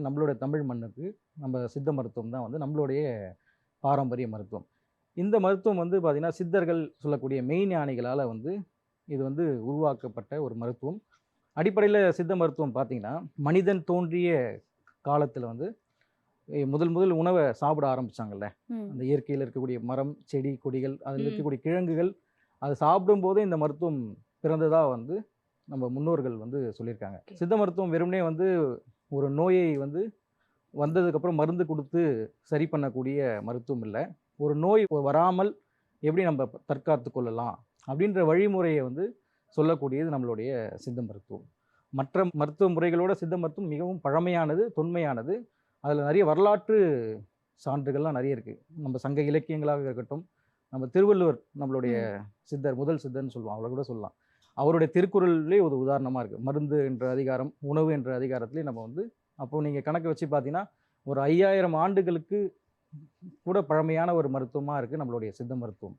நம்மளுடைய தமிழ் மண்ணுக்கு நம்ம சித்த மருத்துவம் தான் வந்து நம்மளுடைய பாரம்பரிய மருத்துவம் இந்த மருத்துவம் வந்து பார்த்திங்கன்னா சித்தர்கள் சொல்லக்கூடிய மெய்ஞானிகளால் வந்து இது வந்து உருவாக்கப்பட்ட ஒரு மருத்துவம் அடிப்படையில் சித்த மருத்துவம் பார்த்திங்கன்னா மனிதன் தோன்றிய காலத்தில் வந்து முதல் முதல் உணவை சாப்பிட ஆரம்பிச்சாங்கல்ல ம். அந்த இயற்கையில் இருக்கக்கூடிய மரம் செடி கொடிகள் அதில். இருக்கக்கூடிய கிழங்குகள் அது சாப்பிடும்போதே இந்த மருத்துவம் பிறந்ததா வந்து நம்ம முன்னோர்கள் வந்து சொல்லியிருக்காங்க. சித்த மருத்துவம் வெறுமனே வந்து ஒரு நோயை வந்து வந்ததுக்கப்புறம் மருந்து கொடுத்து சரி பண்ணக்கூடிய மருத்துவம் இல்லை. ஒரு நோய் வராமல் எப்படி நம்ம தற்காத்து கொள்ளலாம் அப்படின்ற வழிமுறையை வந்து சொல்லக்கூடியது நம்மளுடைய சித்த மருத்துவம். மற்ற மருத்துவ முறைகளோட சித்த மருத்துவம் மிகவும் பழமையானது தொன்மையானது. அதில் நிறைய வரலாற்று சான்றுகள்லாம் நிறைய இருக்குது நம்ம சங்க இலக்கியங்களாக இருக்கட்டும் நம்ம திருவள்ளுவர் நம்மளுடைய சித்தர் முதல் சித்தர்னு சொல்லுவோம் அவளை கூட சொல்லலாம். அவருடைய திருக்குறள்லேயே ஒரு உதாரணமாக இருக்குது மருந்து என்ற அதிகாரம் உணவு என்ற அதிகாரத்திலே நம்ம வந்து அப்போ நீங்கள் கணக்கு வச்சு பார்த்தீங்கன்னா ஒரு ஐயாயிரம் ஆண்டுகளுக்கு கூட பழமையான ஒரு மருத்துவமாக இருக்குது நம்மளுடைய சித்த மருத்துவம்.